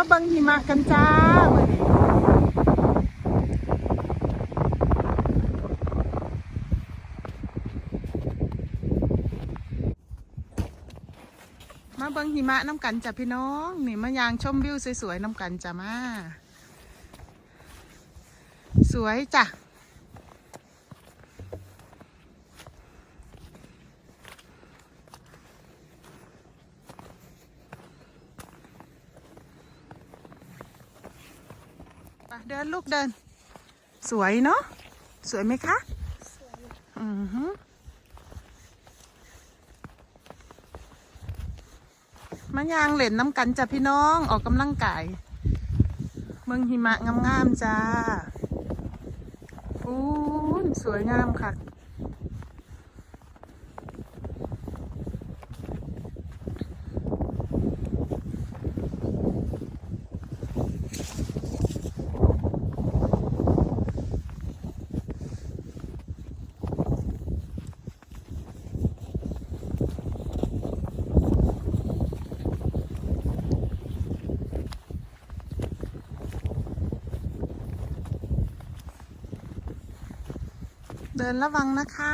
มาเบังหิมะกันจ้ามาเบังหิมะน้ำกันจ้ะพี่น้องนี่มายางชมวิวสวยๆน้ำกันจ้ะมา สวยจ้ะ เดินลูกเดิน สวยเนาะสวยไหมคะอือฮึมายางเหล่นน้ำกันจ้ะพี่น้องออกกำลังกายเมืองหิมะงามๆจ้าฟูนสวยงามค่ะ เดินระวังนะคะ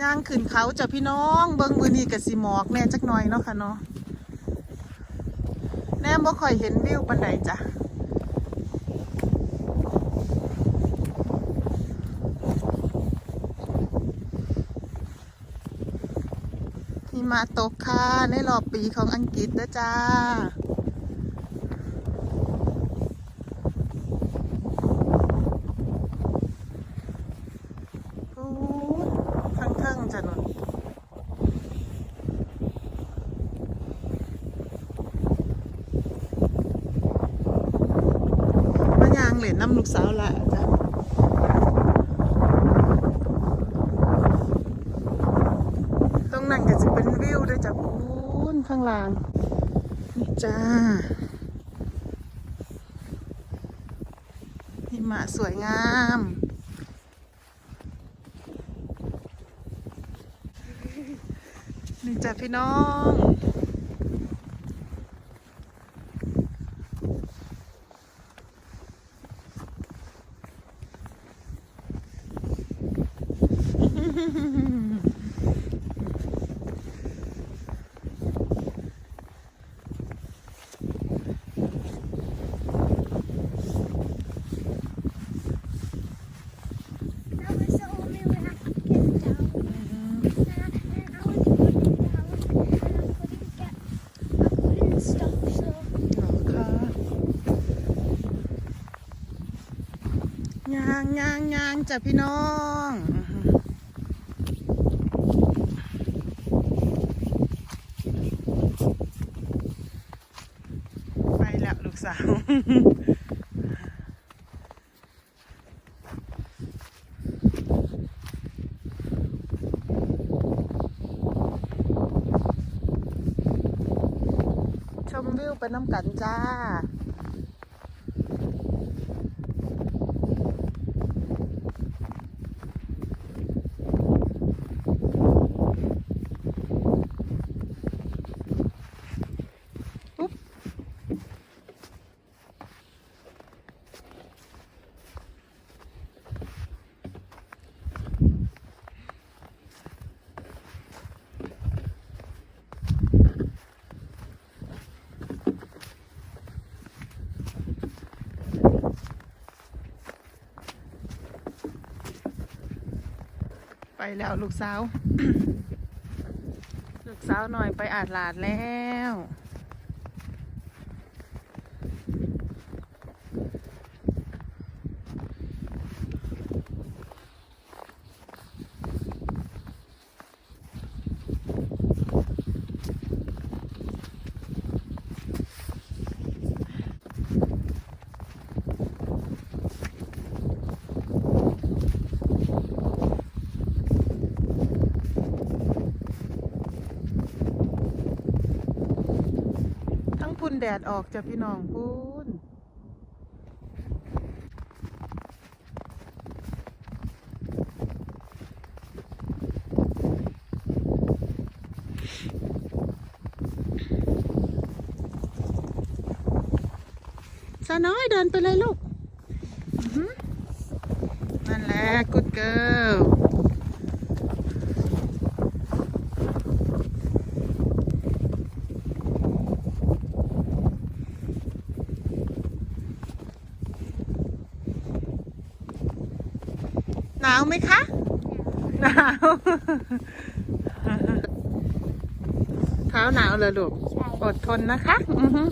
ย่างขึ้นเขาจ้ะพี่น้อง เบิ้งมือนีกับสีหมอกแน่จักหน่อยเนาะค่ะเนาะแน่บ่ค่อยเห็นวิวปันใดจ้ะหิมะตกค่ะในรอบปีของอังกฤษนะจ้า โอ้ทั้งทั้งๆจ้ะหนุนมายางเหรียญ น้ำลูกสาวละจ้ะตรงนั้นก็จะเป็นวิวด้วยจ้ะพูนข้างล่าง นี่จ้าหิมะสวยงามนี่จ้ะพี่น้อง ยางยางยางจ้ะพี่น้องอื้อหือไปแล้วลูกสาว ชมวิวไปน้ำกันจ้า ไปแล้วลูกสาว ลูกสาวหน่อยไปอาดหลาดแล้ว พุ่นแดดออกจ้ะพี่น้องพุ่นสาน้อยเดินไปเลยลูกนั่นแหละกุดเกิล หนาวไหมคะ หนาว เท้าหนาวเลยลูกใช่อดทนนะคะอือฮึ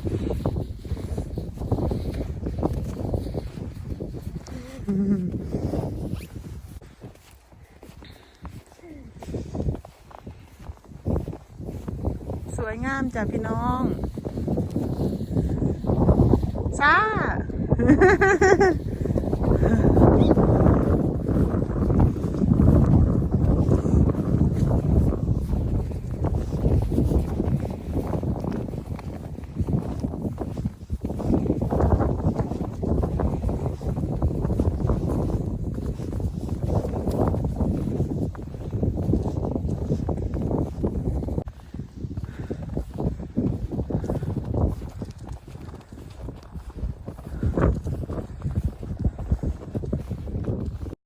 สวยงามจ้ะพี่น้องจ้า